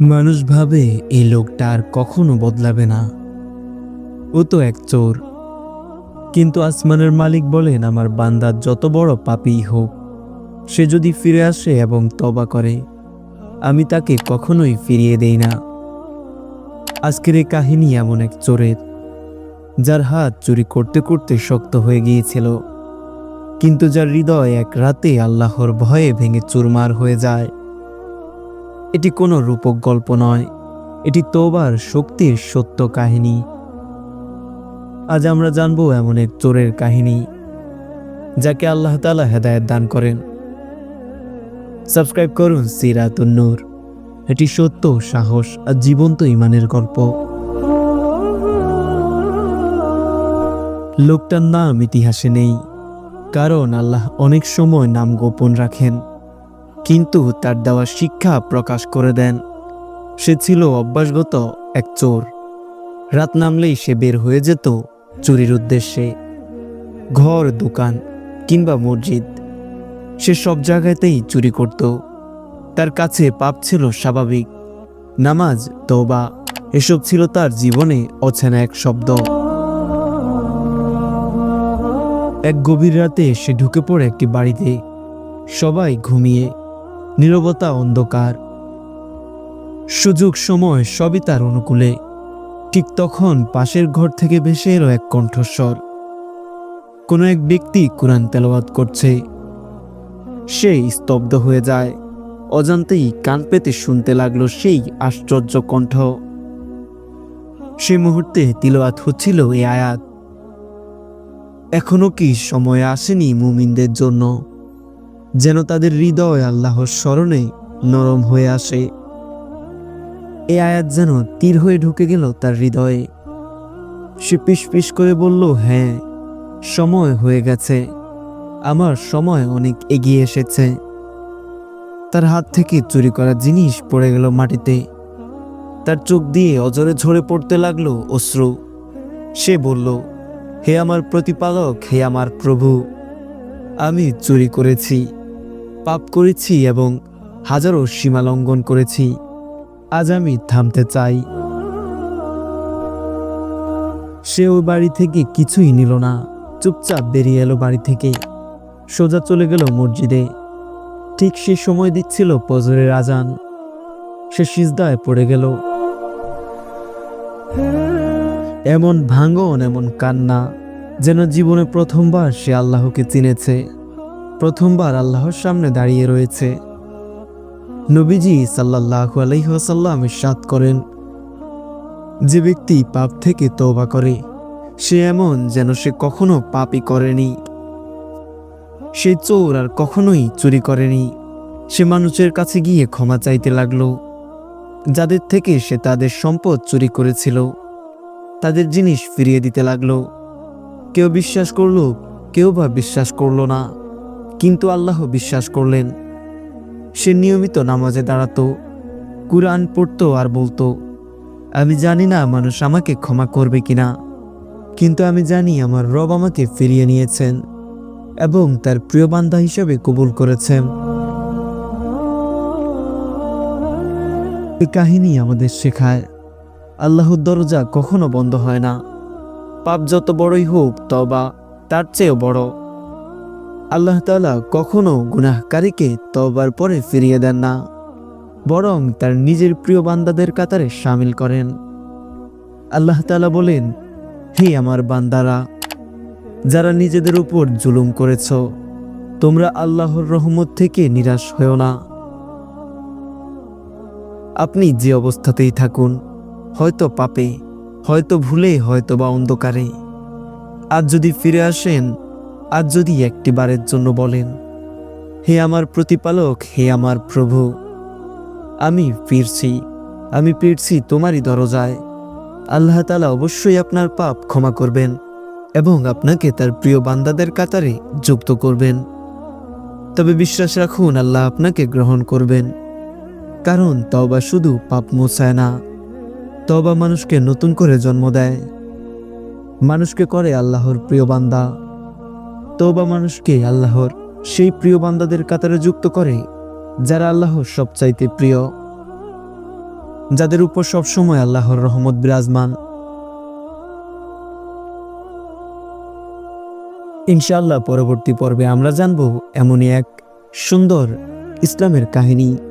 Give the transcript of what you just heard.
মানুষ ভাবে এই লোকটা আর কখনো বদলাবে না। ও তো এক চোর। কিন্তু আসমানের মালিক বলেন, আমার বান্দার যত বড় পাপী হোক, সে যদি ফিরে আসে এবং তবা করে, আমি তাকে কখনোই ফিরিয়ে দেই না। আজকের এই কাহিনী এমন এক চোরের, যার হাত চুরি করতে করতে শক্ত হয়ে গিয়েছিল। কিন্তু যার হৃদয় এক রাতে আল্লাহর ভয়ে ভেঙে চুরমার হয়ে যায়। এটি কোনো রূপক গল্প নয়। এটি তোবার শক্তির সত্য কাহিনী। আজ আমরা জানব এমন এক চোরের কাহিনী, যাকে আল্লাহ তালা হেদায়ত দান করেন। সাবস্ক্রাইব করুন সিরাতুন্নূর এটি সত্য, সাহস আর জীবন্ত ইমানের গল্প। লোকটার নাম ইতিহাসে নেই, কারণ আল্লাহ অনেক সময় নাম গোপন রাখেন। কিন্তু তার দেওয়া শিক্ষা প্রকাশ করে দেন। সে ছিল অভ্যাসগত এক চোর। রাত নামলেই সে বের হয়ে যেত চুরির উদ্দেশ্যে। ঘর, দোকান কিংবা মসজিদ, সে সব জায়গাতেই চুরি করত। তার কাছে পাপ ছিল স্বাভাবিক। নামাজ, তওবা এসব ছিল তার জীবনে অচেনা এক শব্দ। এক গভীর রাতে সে ঢুকে পড়ে একটি বাড়িতে। সবাই ঘুমিয়ে নীরবতা অন্ধকার। সুযোগ সময় সবই তার অনুকূলে। ঠিক তখন পাশের ঘর থেকে ভেসে এলো এক কণ্ঠস্বর। কোনো এক ব্যক্তি কোরআন তেলাওয়াত করছে। সে স্তব্ধ হয়ে যায়। অজান্তেই কান পেতে শুনতে লাগল সেই আশ্চর্য কণ্ঠ। সে মুহূর্তে তিলওয়াত হচ্ছিল এই আয়াত। এখনও কি সময় আসেনি মুমিনদের জন্য? যেন তাদের হৃদয় আল্লাহর স্মরণে নরম হয়ে আসে। এ আয়াত যেন তীর হয়ে ঢুকে গেল তার হৃদয়ে। সে পিস করে বলল হ্যাঁ সময় হয়ে গেছে। আমার সময় অনেক এগিয়ে এসেছে। তার হাত থেকে চুরি করা জিনিস পড়ে গেল মাটিতে। তার চোখ দিয়ে অজরে ঝরে পড়তে লাগল অশ্রু। সে বলল, হে আমার প্রতিপালক, হে আমার প্রভু, আমি চুরি করেছি। পাপ করেছি এবং হাজারো সীমা লঙ্ঘন করেছি। আজ আমি থামতে চাই। সে ওই বাড়ি থেকে কিছুই নিল না। চুপচাপ বেরিয়ে এলো বাড়ি থেকে। সোজা চলে গেল মসজিদে। ঠিক সে সময় দিচ্ছিল পজরের আজান। সে সিজদায় পড়ে গেল। এমন ভাঙন, এমন কান্না, যেন জীবনে প্রথমবার সে আল্লাহকে চিনেছে। প্রথমবার আল্লাহর সামনে দাঁড়িয়ে রয়েছে। নবীজি সাল্লাহ আলহিহাসাল্লাম সাত করেন, যে ব্যক্তি পাপ থেকে তওবা করে, সে এমন যেন সে কখনো পাপই করেনি। সে চোর আর কখনোই চুরি করেনি। সে মানুষের কাছে গিয়ে ক্ষমা চাইতে লাগল, যাদের থেকে সে তাদের সম্পদ চুরি করেছিল। তাদের জিনিস ফিরিয়ে দিতে লাগল। কেউ বিশ্বাস করল, কেউ বা বিশ্বাস করল না। কিন্তু আল্লাহ বিশ্বাস করলেন, সে নিয়মিত নামাজে দাঁড়াতো, কুরআন পড়তো আর বলতো, আমি জানি না মানুষ আমাকে ক্ষমা করবে কিনা, কিন্তু আমি জানি আমার রব আমাকে ফিরিয়ে নিয়েছেন এবং তার প্রিয় বান্ধা হিসেবে কবুল করেছেন। এই কাহিনী আমাদের শেখায়, আল্লাহর দরজা কখনো বন্ধ হয় না। পাপ যত বড়ই হোক তবা তার চেয়েও বড়। আল্লাহ তালা কখনো গুনাহকারীকে তবার পরে ফিরিয়ে দেন না, বরং তার নিজের প্রিয় বান্দাদের কাতারে সামিল করেন। আল্লাহ তালা বলেন, হে আমার বান্দারা, যারা নিজেদের উপর জুলুম করেছ, তোমরা আল্লাহর রহমত থেকে নিরাশ হও না। আপনি যে অবস্থাতেই থাকুন, হয়তো পাপে, হয়তো ভুলে হয়তো বা অন্ধকারে। আজ যদি ফিরে আসেন আজ যদি একটি বারের জন্য বলেন, হে আমার প্রতিপালক, হে আমার প্রভু, আমি ফিরছি আমি ফিরছি তোমারই দরজায়। আল্লাহ তালা অবশ্যই আপনার পাপ ক্ষমা করবেন এবং আপনাকে তার প্রিয় বান্দাদের কাতারে যুক্ত করবেন। তবে বিশ্বাস রাখুন, আল্লাহ আপনাকে গ্রহণ করবেন। কারণ তবা শুধু পাপ মোছায় না তবা মানুষকে নতুন করে জন্ম দেয়। মানুষকে করে আল্লাহর প্রিয় বান্দা। তবা মানুষকে আল্লাহর সেই প্রিয় বান্দাদের কাতারে যুক্ত করে, যারা আল্লাহর সবচাইতে প্রিয়, যাদের উপর সবসময় আল্লাহর রহমত বিরাজমান। ইনশাআল্লাহ পরবর্তী পর্বে আমরা জানব এমনই এক সুন্দর ইসলামের কাহিনী।